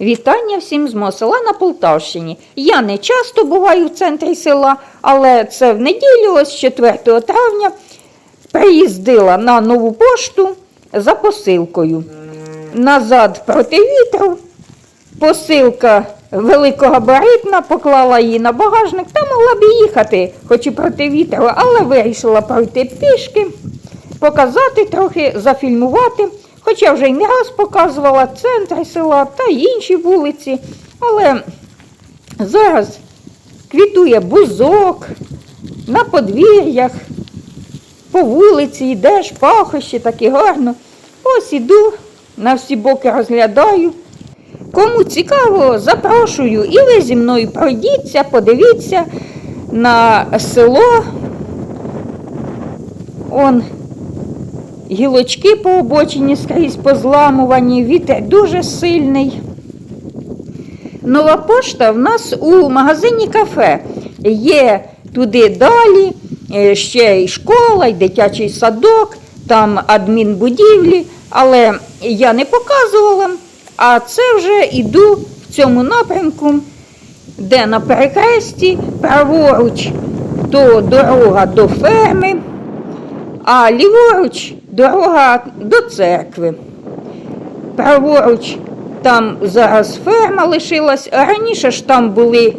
Вітання всім з мого на Полтавщині. Я не часто буваю в центрі села, але це в неділю, ось 4 травня, приїздила на нову пошту за посилкою. Назад проти вітру. Посилка великогабаритна, поклала її на багажник та могла б їхати, хоч і проти вітру, але вирішила пройти пішки, показати трохи, зафільмувати. Хоча вже й не раз показувала центр села та інші вулиці. Але зараз квітує бузок на подвір'ях, по вулиці йдеш, пахощі, такі гарно. Ось іду, на всі боки розглядаю. Кому цікаво, запрошую і ви зі мною пройдіться, подивіться на село. Он гілочки по обочині скрізь позламувані, вітер дуже сильний. Нова пошта в нас у магазині кафе. Є туди далі, е, ще й школа, і дитячий садок, там адмінбудівлі, але я не показувала. А це вже йду в цьому напрямку, де на перехресті, праворуч, то дорога до ферми, а ліворуч дорога до церкви. Праворуч там зараз ферма лишилась, а раніше ж там були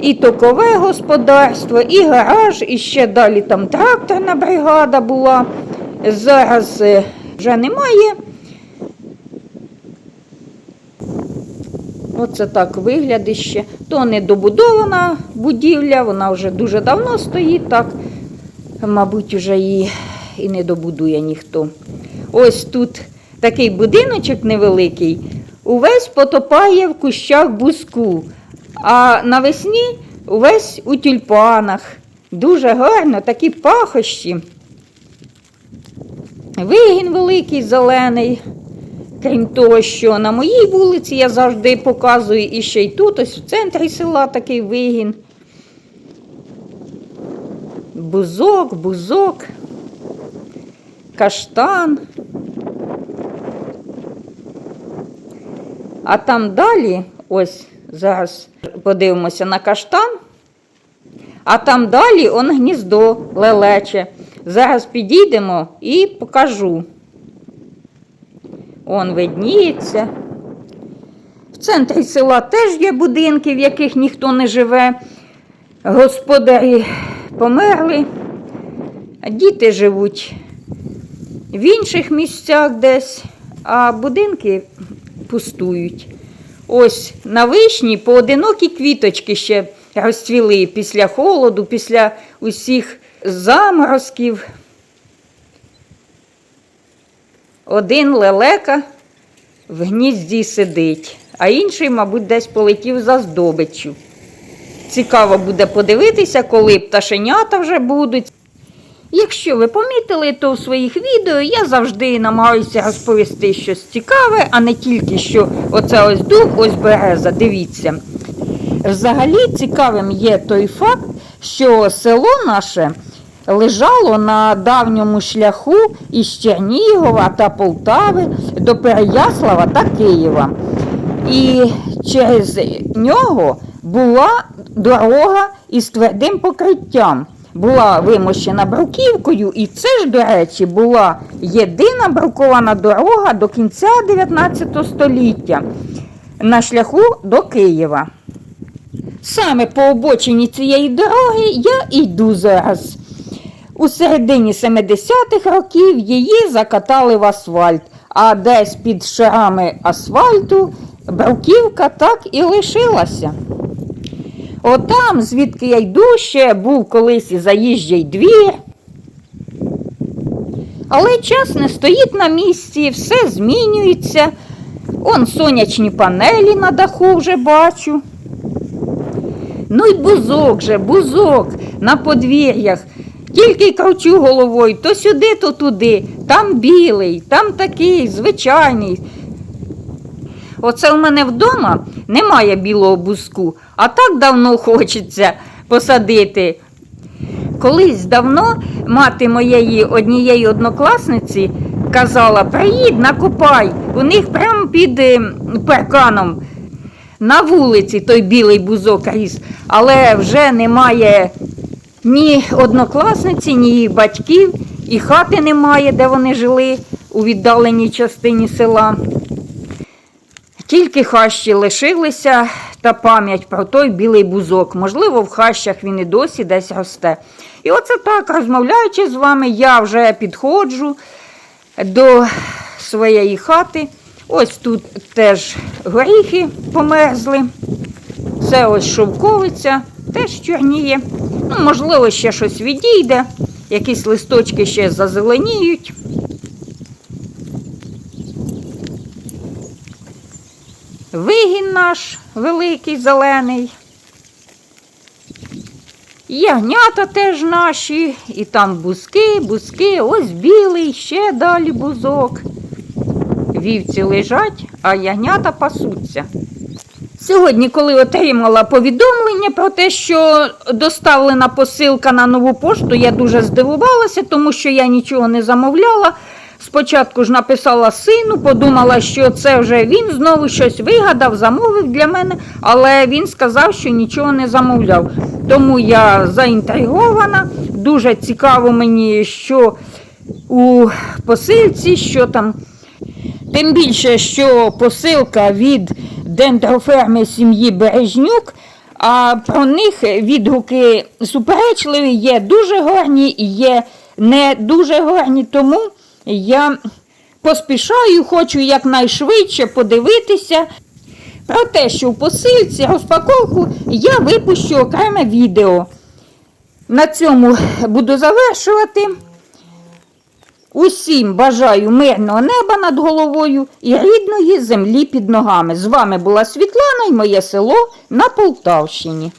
і токове господарство, і гараж, і ще далі там тракторна бригада була. Зараз е, вже немає. Оце так виглядище. То не добудована будівля, вона вже дуже давно стоїть, так, мабуть, вже її і не добудує ніхто. Ось тут такий будиночок невеликий, увесь потопає в кущах буску, а навесні увесь у тюльпанах. Дуже гарно, такі пахощі. Вигін великий, зелений. Крім того, що на моїй вулиці я завжди показую і ще й тут, ось в центрі села такий вигін. Бузок, бузок, каштан. А там далі, ось зараз подивимося на каштан, а там далі он гніздо лелече. Зараз підійдемо і покажу. Он видніється. В центрі села теж є будинки, в яких ніхто не живе. Господарі померли, а діти живуть в інших місцях десь, а будинки пустують. Ось на вишні поодинокі квіточки ще розцвіли після холоду, після усіх заморозків. Один лелека в гнізді сидить, а інший, мабуть, десь полетів за здобиччю. Цікаво буде подивитися, коли пташенята вже будуть. Якщо ви помітили, то в своїх відео я завжди намагаюся розповісти щось цікаве, а не тільки що оце ось дуб, ось береза. Дивіться. Взагалі цікавим є той факт, що село наше лежало на давньому шляху із Чернігова та Полтави до Переяслава та Києва. І через нього була дорога із твердим покриттям. Була вимощена бруківкою, і це ж, до речі, була єдина брукована дорога до кінця 19 століття на шляху до Києва. Саме по обочині цієї дороги я йду зараз. У середині 70-х років її закатали в асфальт, а десь під шарами асфальту бруківка так і лишилася. Отам, звідки я йду, ще був колись і заїжджий двір. Але час не стоїть на місці, все змінюється. Он сонячні панелі на даху вже бачу. Ну й бузок же, бузок на подвір'ях. Тільки кручу головою то сюди, то туди. Там білий, там такий, звичайний. Оце в мене вдома немає білого бузку, а так давно хочеться посадити. Колись давно мати моєї однієї однокласниці казала: приїдь, накопай, у них прямо під е, парканом на вулиці той білий бузок ріс, але вже немає ні однокласниці, ні її батьків, і хати немає, де вони жили у віддаленій частині села. Тільки хащі лишилися та пам'ять про той білий бузок. Можливо, в хащах він і досі десь росте. І оце так, розмовляючи з вами, я вже підходжу до своєї хати. Ось тут теж горіхи померзли. Це ось шовковиця, теж чорніє. Ну, можливо, ще щось відійде, якісь листочки ще зазеленіють. Вигін наш великий зелений. Ягнята теж наші, і там бузки, бузки, ось білий, ще далі бузок. Вівці лежать, а ягнята пасуться. Сьогодні, коли отримала повідомлення про те, що доставлена посилка на нову пошту, я дуже здивувалася, тому що я нічого не замовляла. Спочатку ж написала сину, подумала, що це вже він знову щось вигадав, замовив для мене, але він сказав, що нічого не замовляв. Тому я заінтригована. Дуже цікаво мені, що у посилці, що там. Тим більше, що посилка від дендроферми сім'ї Бережнюк, а про них відгуки суперечливі, є дуже гарні і є не дуже гарні. Тому я поспішаю, хочу якнайшвидше подивитися про те, що в посилці розпаковку я випущу окреме відео. На цьому буду завершувати. Усім бажаю мирного неба над головою і рідної землі під ногами. З вами була Світлана і моє село на Полтавщині.